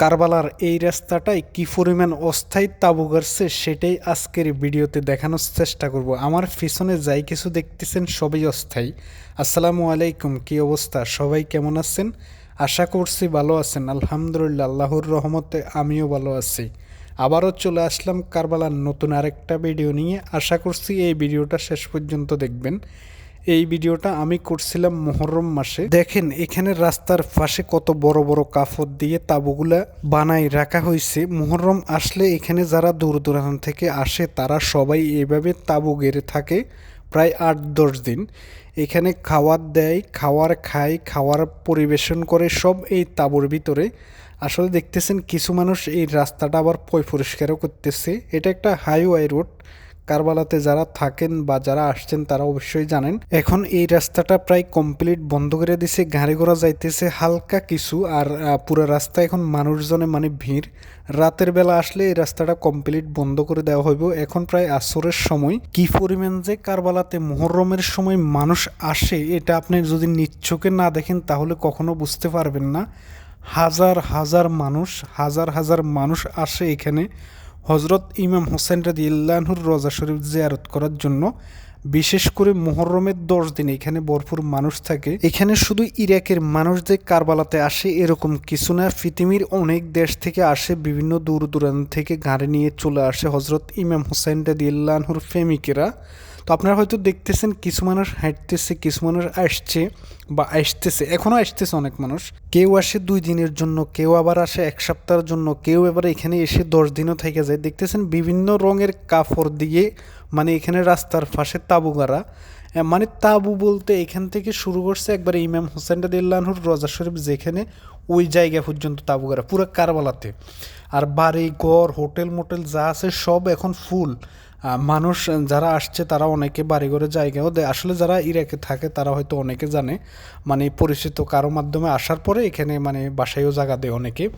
কারবালার এই রাস্তাটায় কি পরিমাণ অস্থায়ী তাবু গাড়ছে সেটাই আজকের ভিডিওতে দেখানোর চেষ্টা করব। আমার পিছনে যাই কিছু দেখতেছেন সবই অস্থায়ী। আসসালামু আলাইকুম, কি অবস্থা? সবাই কেমন আছেন? আশা করছি ভালো আছেন। আলহামদুলিল্লাহ, আল্লাহর রহমতে আমিও ভালো আছি। আবারও চলে আসলাম কারবালার নতুন আরেকটা ভিডিও নিয়ে। আশা করছি এই ভিডিওটা শেষ পর্যন্ত দেখবেন। এই ভিডিওটা আমি করছিলাম মোহরম মাসে। দেখেন, এখানে রাস্তার পাশে কত বড় বড় কাপড় দিয়ে তাবুগুলা বানাই রাখা হয়েছে। মোহরম আসলে এখানে যারা দূর দূরান্ত থেকে আসে, তারা সবাই এভাবে তাবু গেড়ে থাকে প্রায় আট দশ দিন। এখানে খাওয়ার দেয়, খাওয়ার খায়, খাওয়ার পরিবেশন করে সব এই তাবুর ভিতরে। আসলে দেখতেছেন, কিছু মানুষ এই রাস্তাটা আবার পয় পরিষ্কারও করতেছে। এটা একটা হাইওয়ে রোড। কারবালাতে যারা থাকেন বা যারা আসছেন, তারা অবশ্যই জানেন, এখন এই রাস্তাটা প্রায় কমপ্লিট বন্ধ করে দিছে, গাড়ি ঘোড়া যাইতেছে হালকা কিছু, আর পুরো রাস্তা এখন মানুষজনে মানে ভিড়। রাতের বেলা আসলে এই রাস্তাটা কমপ্লিট বন্ধ করে দেওয়া হইব। এখন প্রায় আসরের সময়। কি পরিমাণ যে কারবালাতে মোহরমের সময় মানুষ আসে, এটা আপনি যদি নিচ্ছকে না দেখেন, তাহলে কখনো বুঝতে পারবেন না। হাজার হাজার মানুষ, হাজার হাজার মানুষ আসে এখানে। হজরত ইমাম হোসেন রাজি ইল্লাহুর রোজা শরীফ জিয়ারত করার জন্য বিশেষ করে মোহরমের দশ দিন এখানে ভরপুর মানুষ থাকে। এখানে শুধু ইরাকের মানুষ যে কারবালাতে আসে এরকম কিছু না, পৃথিবীর অনেক দেশ থেকে আসে, বিভিন্ন দূর দূরান্ত থেকে গাড়ি নিয়ে চলে আসে হজরত ইমাম হোসেন রাজি ইল্লাহুর প্রেমিকেরা। তো আপনারা হয়তো দেখতেছেন কিছু মানুষ হাঁটতেছে কিছু মানুষ আসছে বা আসতেছে এখনও আসতেছে অনেক মানুষ। কেউ আসে দুই দিনের জন্য, কেউ আবার আসে এক সপ্তাহের জন্য, কেউ এবার এখানে এসে দশ দিনও থেকে যায়। দেখতেছেন বিভিন্ন রঙের কাপড় দিয়ে মানে এখানে রাস্তার পাশে তাবু গাড়া মানে তাবু বলতে এখান থেকে শুরু করছে একবার ইমাম হোসেন রাদিল্লাহুর রজা শরীফ, যেখানে ওই জায়গা পর্যন্ত তাবু গাড়া পুরো কারবালাতে। আর বাড়ি, ঘর, হোটেল, মোটেল যা আছে সব এখন ফুল। মানুষ যারা আসছে, তারা অনেকে বাড়িঘরে জায়গাও দেয়। আসলে যারা ইরাকে থাকে, তারা হয়তো অনেকে জানে। মানে পরিচিত কারও মাধ্যমে আসার পরে এখানে মানে বাসায়ও জায়গা দেয় অনেকে।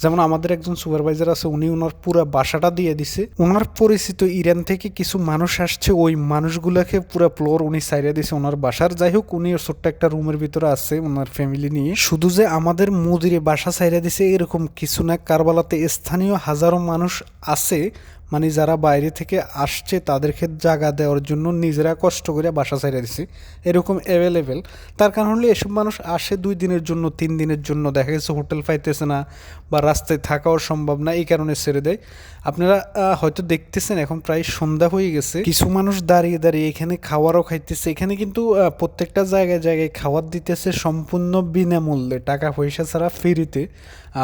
যেমন আমাদের একজন সুপারভাইজার আছে, উনি ওনার পুরো বাসাটা দিয়ে দিছে। ওনার পরিচিত ইরান থেকে কিছু মানুষ আসছে, ওই মানুষগুলোকে পুরো ফ্লোর উনি সাইডে দিছে ওনার বাসার। যাই হোক, উনি ছোট্ট একটা রুমের ভিতরে আছে, ওনার ফ্যামিলি নিয়ে। শুধু যে আমাদের মুদিরে বাসা সাইডে দিছে, এরকম কিছু না। কারবালাতে স্থানীয় হাজারো মানুষ আছে মানে যারা বাইরে থেকে আসছে তাদেরকে জায়গা দেওয়ার জন্য নিজেরা কষ্ট করে বাসা ছেড়ে দিছে। এরকম অ্যাভেলেবেল তার কারণ হলো এসব মানুষ আসে দুই দিনের জন্য, তিন দিনের জন্য। দেখা গেছে হোটেল পাইতেছে না বা রাস্তায় থাকাও সম্ভব না, এই কারণে ছেড়ে দেয়। আপনারা হয়তো দেখতেছেন এখন প্রায় সন্ধ্যা হয়ে গেছে। কিছু মানুষ দাঁড়িয়ে দাঁড়িয়ে এখানে খাওয়ারও খাইতেছে। এখানে কিন্তু প্রত্যেকটা জায়গায় জায়গায় খাবার দিতেছে সম্পূর্ণ বিনামূল্যে। টাকা পয়সা ছাড়া ফ্রিতে।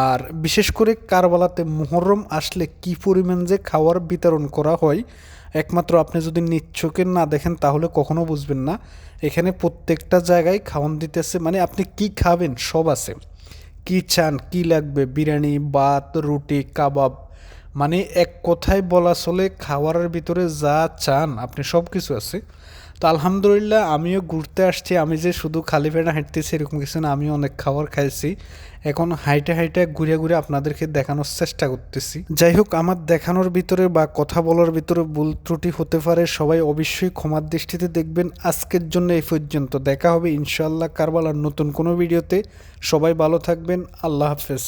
আর বিশেষ করে কারবালাতে মোহরম আসলে কি পরিমাণ যে খাওয়ার বিতরণ করা হয়। একমাত্র আপনি যদি নিচ্ছকে না দেখেন, তাহলে কখনো বুঝবেন না। এখানে প্রত্যেকটা জায়গায় খাওয়ান দিতেছে মানে আপনি কি খাবেন, সব আছে। কি চান, কি লাগবে, বিরিয়ানি, ভাত, রুটি, কাবাব মানে এক কথায় বলা চলে খাবারের ভিতরে যা চান, আপনি সব কিছু আছে। তো আলহামদুলিল্লাহ আমিও ঘুরতে আসছি। আমি যে শুধু খালি পেটে হাঁটতেছি এরকম কিছু না, আমিও অনেক খাবার খাইছি। এখন হাইটে হাইটে ঘুরে ঘুরে আপনাদেরকে দেখানোর চেষ্টা করতেছি। যাই হোক, আমার দেখানোর ভিতরে বা কথা বলার ভিতরে ভুল ত্রুটি হতে পারে, সবাই অবশ্যই ক্ষমার দৃষ্টিতে দেখবেন। আজকের জন্য এই পর্যন্ত। দেখা হবে ইনশাআল্লাহ কারবালার নতুন কোনো ভিডিওতে। সবাই ভালো থাকবেন। আল্লাহ হাফেজ।